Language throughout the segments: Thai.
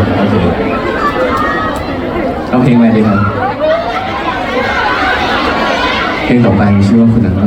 โอเคเอาเพลงอะไรดีครับเพลงต่อไปชื่อว่าคุณนั่งเล่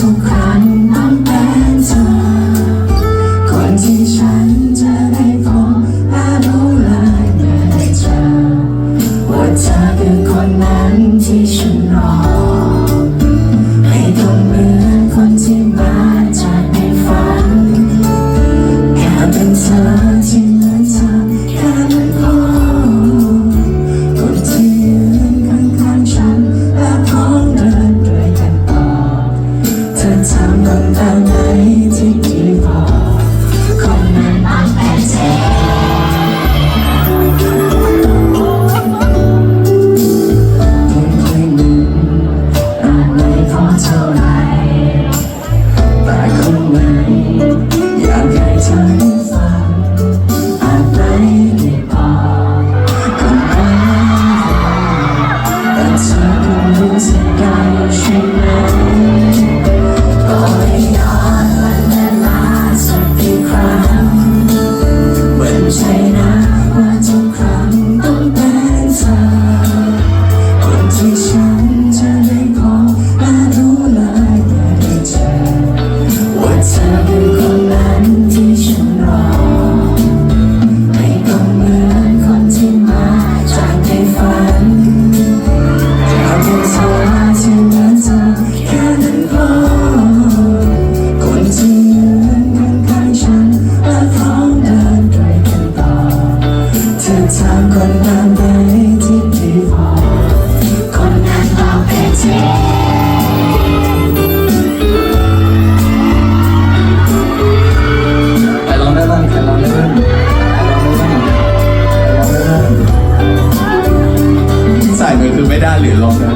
to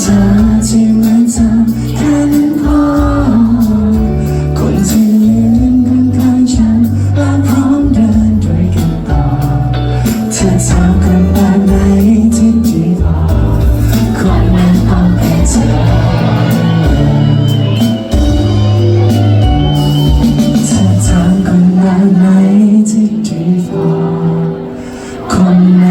เธอที่เหมืแค่นั้นพคนที่ยืนข้างๆฉันและพร้อมเดินด้วยกันต่อเธอสาวกันแบไหนที่ดีพอคนนั้นต้งเป็นเธอเธอถามกันแบไหนที่ดีพอคน